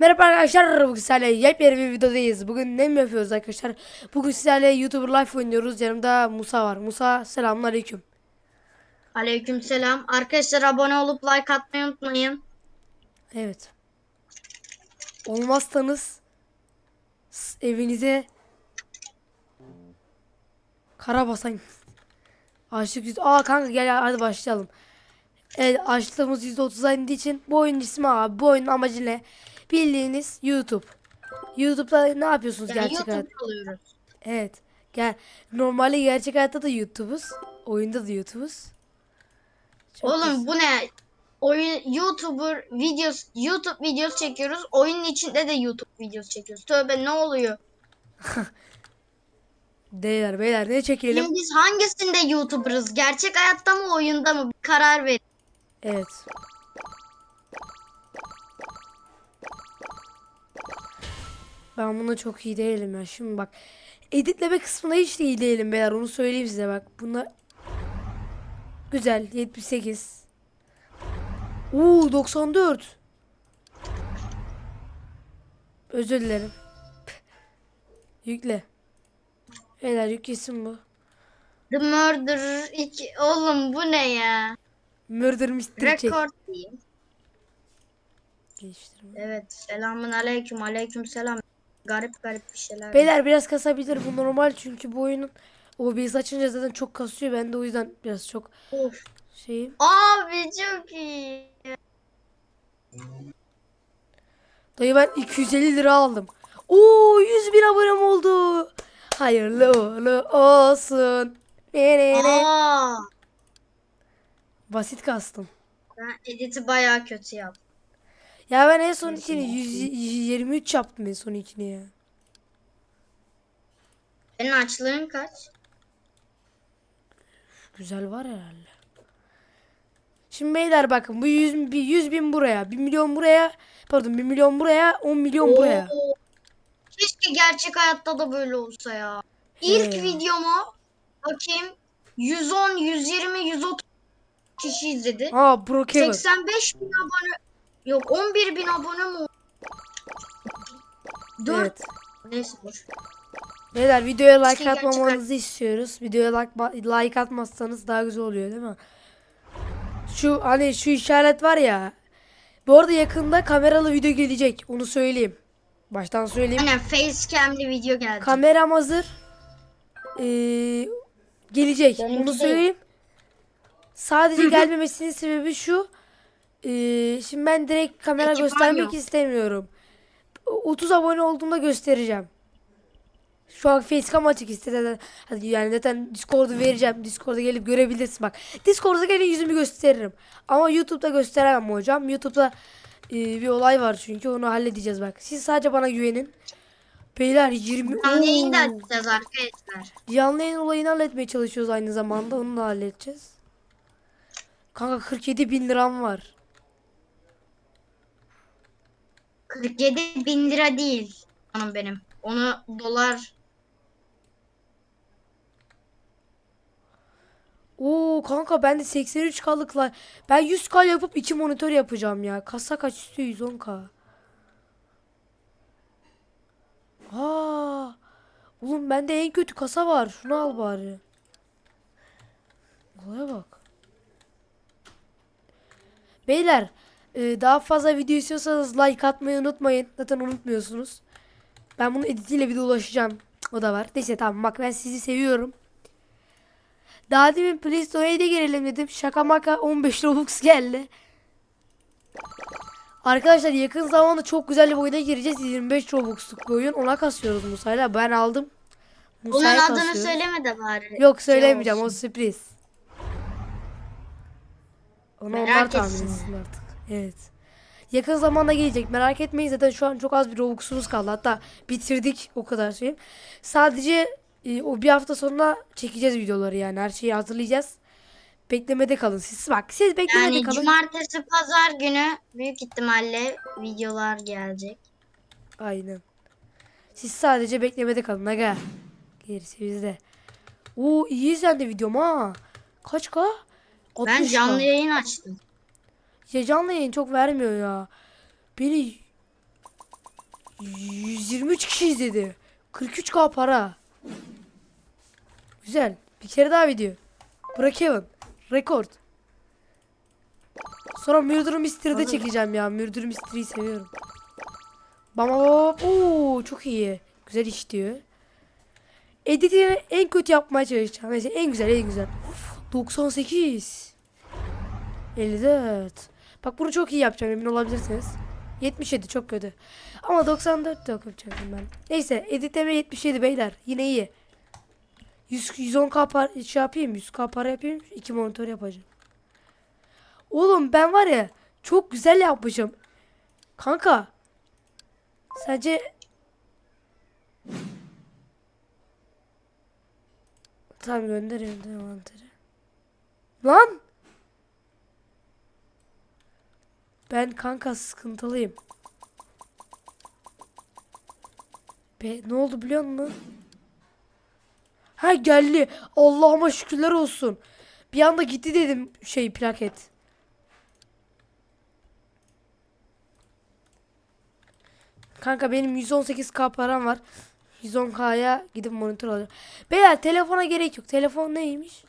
Merhaba arkadaşlar bugün sizlerle yepyeni bir videodayız. Bugün ne mi yapıyoruz arkadaşlar? Bugün sizlerle YouTuber Life oynuyoruz. Yanımda Musa var. Musa selamünaleyküm. Aleykümselam. Arkadaşlar abone olup like atmayı unutmayın. Evet. Olmazsanız evinize kara basan. Açlık yüz... Aa kanka gel hadi başlayalım. Evet açlığımız %30'a indiği için bu oyunun ismi abi. Bu oyunun amacı ne? Bildiğiniz YouTube. YouTube'da ne yapıyorsunuz Yani gerçek YouTube hayatta? alıyoruz. Evet. Gel. Normalde gerçek hayatta da YouTube'uz. Oyunda da YouTube'uz. Çok güzel. Oğlum bu ne? Oyun YouTuber videos YouTube videosu çekiyoruz. Oyunun içinde de YouTube videosu çekiyoruz. Tövbe ne oluyor? Beyler beyler ne çekelim? Şimdi biz hangisinde YouTuber'ız? Gerçek hayatta mı oyunda mı? Bir karar verin. Evet. Ben buna çok iyi değilim ya. Şimdi bak. Editleme kısmında hiç de iyi değilim beyler. Onu söyleyeyim size bak. Bunda güzel. 78. Oo 94. Özür dilerim. Yükle. Beyler yüklesin bu. The Murderer 2. Oğlum bu ne ya? Murder Mystery çek. Rekord diyeyim. Geliştirme. Evet. Selamun aleyküm. Aleyküm selam. Garip garip bir şeyler. Beyler biraz kasabilir bu normal çünkü bu oyunun OBS açınca zaten çok kasıyor. Ben de o yüzden biraz çok Of. şeyim. Abi çok iyi. Dayı ben 250 lira aldım. Oo 100 bin abonem oldu. Hayırlı uğurlu olsun. Ne ne ne. Aa, Basit kastım. ben editi bayağı kötü yaptım. Ya ben en son ikini 123 yaptım en son ikini ya. Senin açlığın kaç? Güzel var herhalde. Şimdi beyler bakın bu 100, bin- bir 100 bin buraya, 1 milyon buraya, pardon 1 milyon buraya, 10 milyon buraya. Oo. Keşke gerçek hayatta da böyle olsa ya. İlk He. videomu bakayım 110, 120, 130 kişi izledi. Aa Brookhaven. 85 bin abone yok 11 bin abone mi oldu? 4 Evet. neyse boş. Beyler videoya like gerçek atmamanızı istiyoruz. Videoya like, like atmazsanız daha güzel oluyor değil mi? Şu hani şu işaret var ya. Bu arada yakında kameralı video gelecek. Onu söyleyeyim. Baştan söyleyeyim. Aynen facecam'li video geldi. Kameram hazır. Ee, gelecek. Benimki Onu söyleyeyim. Sadece gelmemesinin sebebi şu. Ee, şimdi ben direkt kamera Ekipman göstermek yok. istemiyorum. 30 abone olduğumda göstereceğim. Şu an facecam açık isteden. Hadi yani zaten Discord'u vereceğim. Discord'a gelip görebilirsin bak. Discord'a gelin yüzümü gösteririm. Ama YouTube'da gösteremem hocam. YouTube'da e, bir olay var çünkü onu halledeceğiz bak. Siz sadece bana güvenin. Beyler 20 Canlı yayın da Oo. açacağız arkadaşlar. Canlı yayın olayını halletmeye çalışıyoruz aynı zamanda. Onu da halledeceğiz. Kanka 47 bin liram var. 47 bin lira değil. Canım benim. Onu dolar Oo kanka ben de 83K'lıkla ben 100K yapıp 2 monitör yapacağım ya. Kasa kaç istiyor 110K. Aa. Oğlum bende en kötü kasa var. Şunu al bari. Olaya bak. Beyler e, daha fazla video istiyorsanız like atmayı unutmayın. Zaten unutmuyorsunuz. Ben bunun editiyle bir de ulaşacağım. O da var. Neyse tamam bak ben sizi seviyorum. Daha demin Play Store'a da girelim dedim. Şaka maka 15 Robux geldi. Arkadaşlar yakın zamanda çok güzel bir oyuna gireceğiz. 25 Robux'luk bir oyun. Ona kasıyoruz Musa'yla. Ben aldım. Musa'ya adını kasıyoruz. söyleme de bari. Yok Şey söylemeyeceğim. O olsun. sürpriz. Onu Merak onlar tahmin etsin artık. Evet. Yakın zamanda gelecek. Merak etmeyin zaten şu an çok az bir Robux'umuz kaldı. Hatta bitirdik o kadar şey. Sadece e, o bir hafta sonra çekeceğiz videoları yani. Her şeyi hazırlayacağız. Beklemede kalın. Siz bak siz beklemede Yani kalın. cumartesi pazar günü büyük ihtimalle videolar gelecek. Aynen. Siz sadece beklemede kalın aga. Gerisi bizde. Oo iyi izlendi videom ha. Kaç ka? Ben 60K. canlı yayın açtım. Ya canlı yayın çok vermiyor ya. Beni 123 kişi izledi. 43k para. Güzel. Bir kere daha video. Bırak Kevin. Rekord. Sonra Murder Mystery'de çekeceğim ya. Murder Mystery'yi seviyorum. Bama baba. Oo çok iyi. Güzel iş diyor. Edit'i en kötü yapmaya çalışacağım. Mesela en güzel en güzel. Uf, 98. 54. Bak bunu çok iyi yapacağım emin olabilirsiniz. 77 çok kötü. Ama 94 de yapacaktım ben. Neyse editleme 77 beyler. Yine iyi. 100, 110k par şey yapayım 100k para yapayım. iki monitör yapacağım. Oğlum ben var ya çok güzel yapmışım. Kanka. Sence Tamam gönderiyorum da envanteri. Lan! Ben kanka sıkıntılıyım. Be ne oldu biliyor musun? Ha geldi. Allah'ıma şükürler olsun. Bir anda gitti dedim şey plaket. Kanka benim 118k param var. 110k'ya gidip monitör alacağım. Beyler telefona gerek yok. Telefon neymiş?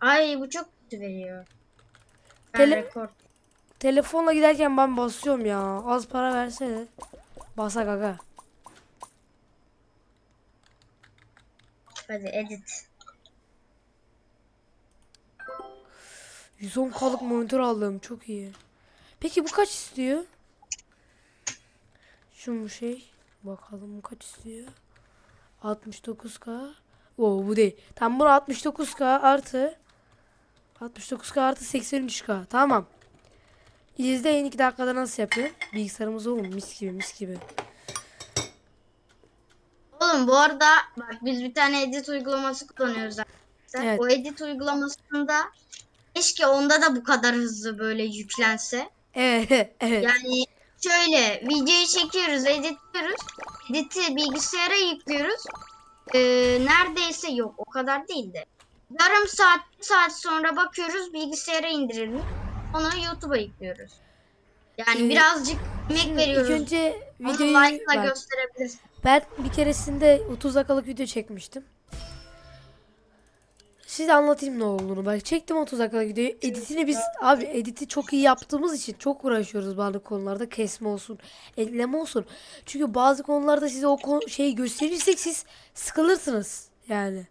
Ay bu çok kötü veriyor. Ben Tele- rekor. Telefonla giderken ben basıyorum ya. Az para versene. Basak aga. Hadi edit. 110k'lık monitör aldım. Çok iyi. Peki bu kaç istiyor? Şu bu şey. Bakalım bu kaç istiyor? 69k. Oo bu değil. Tam bunu 69k artı 69k artı 83k. Tamam. İzleyin 2 dakikada nasıl yapıyor? Bilgisayarımız oğlum mis gibi mis gibi. Oğlum bu arada bak biz bir tane edit uygulaması kullanıyoruz arkadaşlar. Evet. O edit uygulamasında keşke onda da bu kadar hızlı böyle yüklense. Evet evet. Yani şöyle videoyu çekiyoruz, editliyoruz. Editi bilgisayara yüklüyoruz. Ee, neredeyse yok o kadar değil de. Yarım saat, bir saat sonra bakıyoruz bilgisayara indirelim. Onu YouTube'a yüklüyoruz. Yani birazcık emek veriyoruz. İlk önce Onu videoyu like'la bak, gösterebilirsin. Ben bir keresinde 30 dakikalık video çekmiştim. Size anlatayım ne olduğunu. Bak çektim 30 dakikalık videoyu. Editini biz abi editi çok iyi yaptığımız için çok uğraşıyoruz bazı konularda. Kesme olsun, ekleme olsun. Çünkü bazı konularda size o konu, şeyi gösterirsek siz sıkılırsınız yani.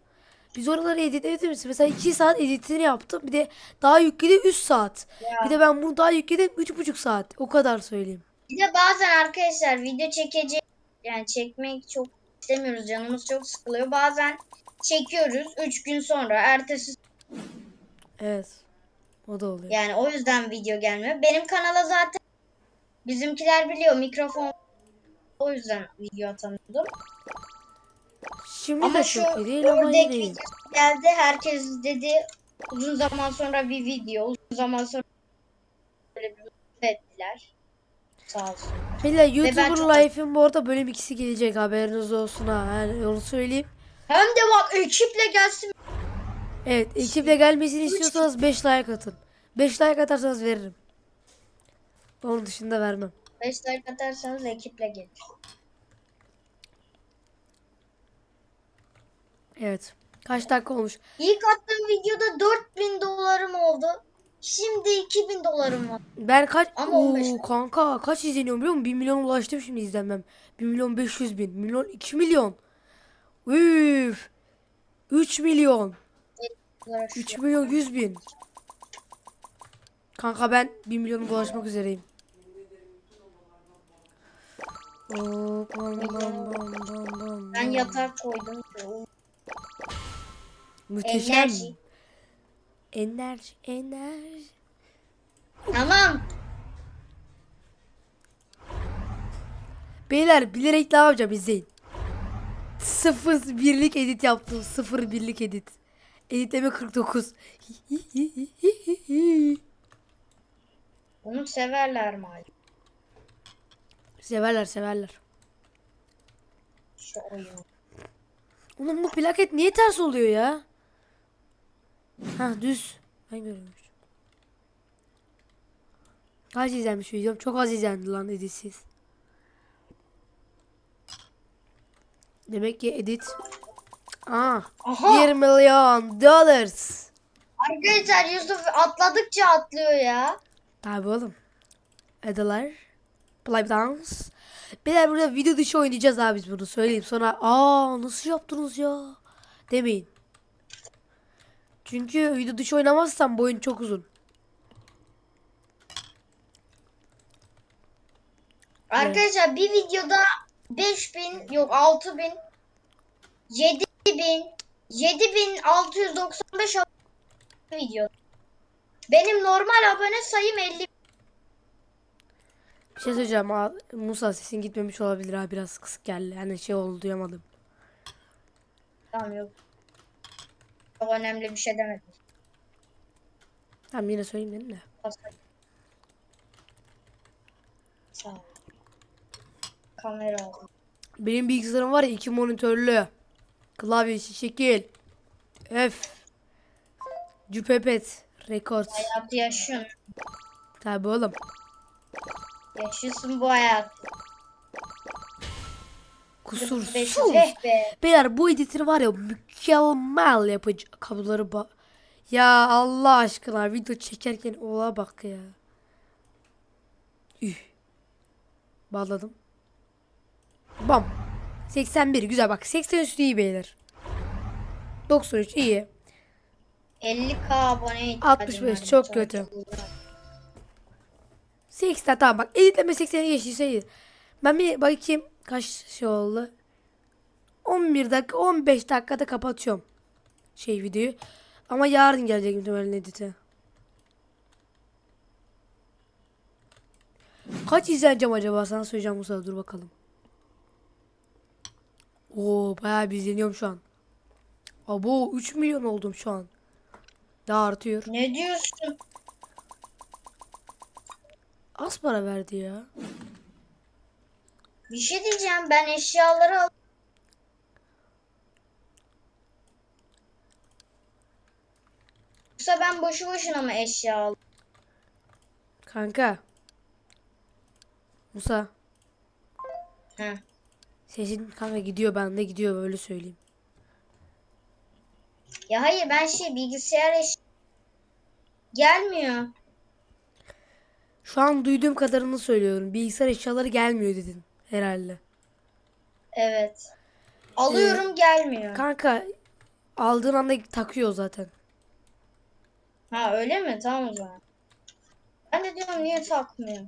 Biz oraları editledik. Mesela 2 saat editini yaptım. Bir de daha yükledi 3 saat. Bir de ben bunu daha yükledim 3,5 saat. O kadar söyleyeyim. Bir de bazen arkadaşlar video çekecek yani çekmek çok istemiyoruz canımız çok sıkılıyor. Bazen çekiyoruz 3 gün sonra ertesi Evet. O da oluyor. yani o yüzden video gelmiyor. Benim kanala zaten bizimkiler biliyor mikrofon o yüzden video atamıyordum. Şimdi Ama de şu çok değil ama yine iyi. geldi herkes dedi uzun zaman sonra bir video uzun zaman sonra böyle bir ettiler. Sağ olsun. Ben YouTuber Life'ın bu arada bölüm ikisi gelecek haberiniz olsun ha. Yani onu söyleyeyim. Hem de bak ekiple gelsin. Evet ekiple gelmesini istiyorsanız 5 like atın. 5 like atarsanız veririm. Onun dışında vermem. 5 like atarsanız ekiple gelir. Evet. Kaç dakika olmuş? İlk attığım videoda 4000 dolarım oldu. Şimdi 2000 dolarım var. Ben kaç... Ama 15 Oo, kanka kaç izleniyorum biliyor musun? 1 milyon ulaştım şimdi izlenmem. 1 milyon 500 bin. Milyon 2 milyon. Üf. 3 milyon. 3 milyon 100 bin. Kanka ben 1 milyona ulaşmak üzereyim. Hop, bam, bam, bam, bam, bam, Ben yatak koydum. Muhteşem. Enerji. Enerji. Enerji. Tamam. Beyler bilerek ne yapacağım izleyin. Sıfır birlik edit yaptım. Sıfır birlik edit. Editleme 49. Bunu severler mi acaba? severler severler. Şu oyunu. Oğlum bu plaket niye ters oluyor ya? Ha düz. Ben görüyormuşum. Kaç izlenmiş videom? Çok az izlendi lan editsiz. Demek ki edit. Aa, Aha. 1 milyon dollars. Arkadaşlar Yusuf atladıkça atlıyor ya. Tabi oğlum. Adalar. Play dance. Beyler burada video dışı oynayacağız abi biz bunu söyleyeyim. Sonra aa nasıl yaptınız ya demeyin. Çünkü video dışı oynamazsam bu oyun çok uzun. Arkadaşlar bir videoda 5000 yok 6000 7000 7695 abone video. Benim normal abone sayım 50. Bir şey söyleyeceğim. Aa, Musa sesin gitmemiş olabilir ha biraz kısık geldi. Yani şey oldu duyamadım. Tamam yok. Çok önemli bir şey demedim. Tamam yine söyleyeyim dedim de. Pasta. Sağ ol. Kamera aldım. Benim bilgisayarım var ya iki monitörlü. Klavyesi şekil. F. Cüpepet. Rekord. Hayatı yaşıyorsun. Tabi oğlum. Yaşıyorsun bu hayat. Kusursuz. Eh be. Beyler bu editini var ya mükemmel yapıcı kabloları ba- Ya Allah aşkına video çekerken ola bak ya. Üh. Bağladım. Bam. 81 güzel bak 80 üstü iyi beyler. 93 iyi. 50k abone ihtiyacım 65 var. çok kötü. 80 tamam bak editleme 80'e geçtiyse iyi. Ben bir bakayım kaç şey oldu. 11 dakika 15 dakikada kapatıyorum. Şey videoyu. Ama yarın gelecek muhtemelen editi. Kaç izleneceğim acaba sana söyleyeceğim Musa dur bakalım. Oo bayağı bir izleniyorum şu an. Abo 3 milyon oldum şu an. Daha artıyor. Ne diyorsun? Az para verdi ya. Bir şey diyeceğim ben eşyaları al. Yoksa ben boşu boşuna mı eşya aldım? Kanka. Musa. He. Sesin kanka gidiyor bende gidiyor böyle söyleyeyim. Ya hayır ben şey bilgisayar eş... Gelmiyor. Şu an duyduğum kadarını söylüyorum. Bilgisayar eşyaları gelmiyor dedin herhalde. Evet. Alıyorum gelmiyor. Kanka aldığın anda takıyor zaten. Ha öyle mi? Tamam o zaman. Ben de diyorum niye takmıyor?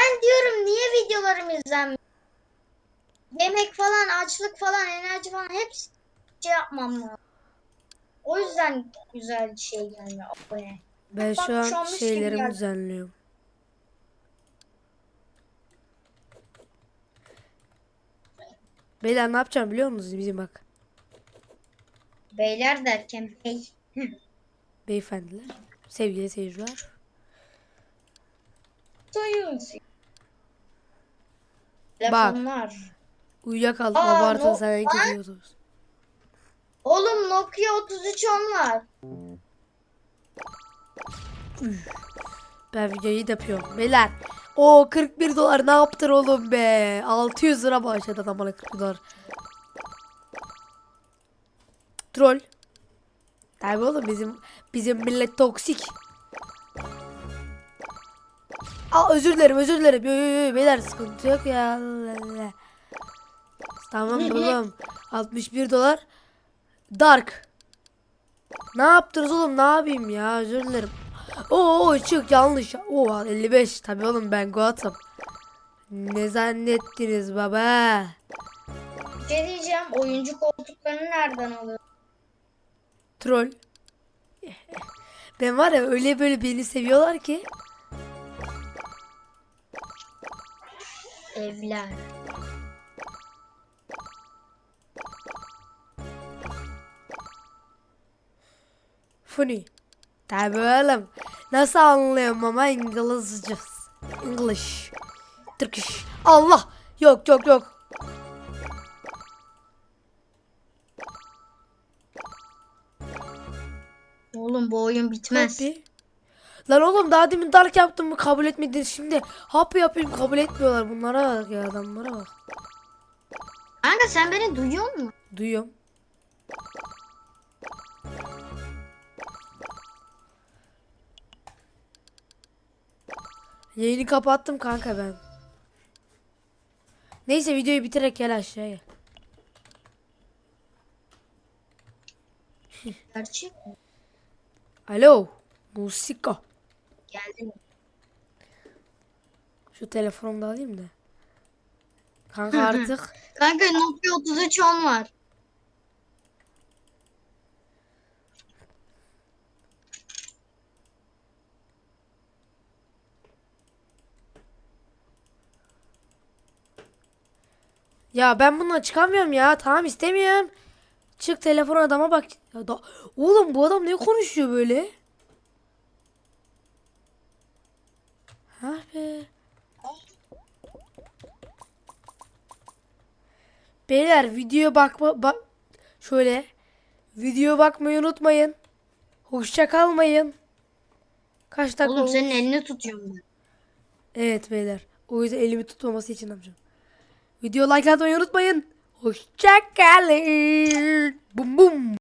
Ben diyorum niye videolarım izlenmiyor? Yemek falan, açlık falan, enerji falan hepsi şey yapmam lazım. O yüzden güzel bir şey gelmiyor abone. Ben Bak, şu an şu an şeylerimi düzenliyorum. Beyler ne yapacağım biliyor musunuz bizim bak. Beyler derken bey. Beyefendiler. Sevgili seyirciler. Soyunuz. Bak. Uyuyakaldım Aa, abartın no- sen YouTube'sun. Oğlum Nokia 3310 var. Ben videoyu da yapıyorum. Beyler. O 41 dolar ne yaptın oğlum be? 600 lira bağışladı adam bana 41 dolar. Troll. Tabi oğlum bizim bizim millet toksik. Aa özür dilerim özür dilerim. Yo, yo, yo, beyler sıkıntı yok ya. Tamam oğlum. 61 dolar. Dark. Ne yaptınız oğlum ne yapayım ya özür dilerim. Oo çık yanlış. Oo 55 tabii oğlum ben Goat'ım. Ne zannettiniz baba? Bir şey diyeceğim. Oyuncu koltuklarını nereden alıyor? Troll. Ben var ya öyle böyle beni seviyorlar ki. Evler. Funny. Tabii oğlum. Nasıl anlıyorum ama İngilizce. English. Turkish. Allah. Yok yok yok. Oğlum bu oyun bitmez. Copy. Lan oğlum daha demin dark yaptım mı kabul etmediniz. Şimdi hap yapayım kabul etmiyorlar. Bunlara bak ya adamlara bak. Kanka sen beni duyuyor musun? Duyuyorum. Yayını kapattım kanka ben. Neyse videoyu bitirerek gel aşağıya. Gerçek mi? Alo. Musika. Geldin. Şu telefonumu da alayım da. Kanka artık Kanka Nokia 33 10 var. Ya ben bundan çıkamıyorum ya. Tamam istemiyorum. Çık telefon adama bak. Ya da... Oğlum bu adam ne konuşuyor böyle? Ha be. Beyler videoya bakma bak şöyle video bakmayı unutmayın. Hoşça kalmayın. Kaç dakika Oğlum olmuş? senin elini tutuyorum ben. Evet beyler. O yüzden elimi tutmaması için yapacağım. Video like atmayı unutmayın. Hoşça kalın. Bum bum.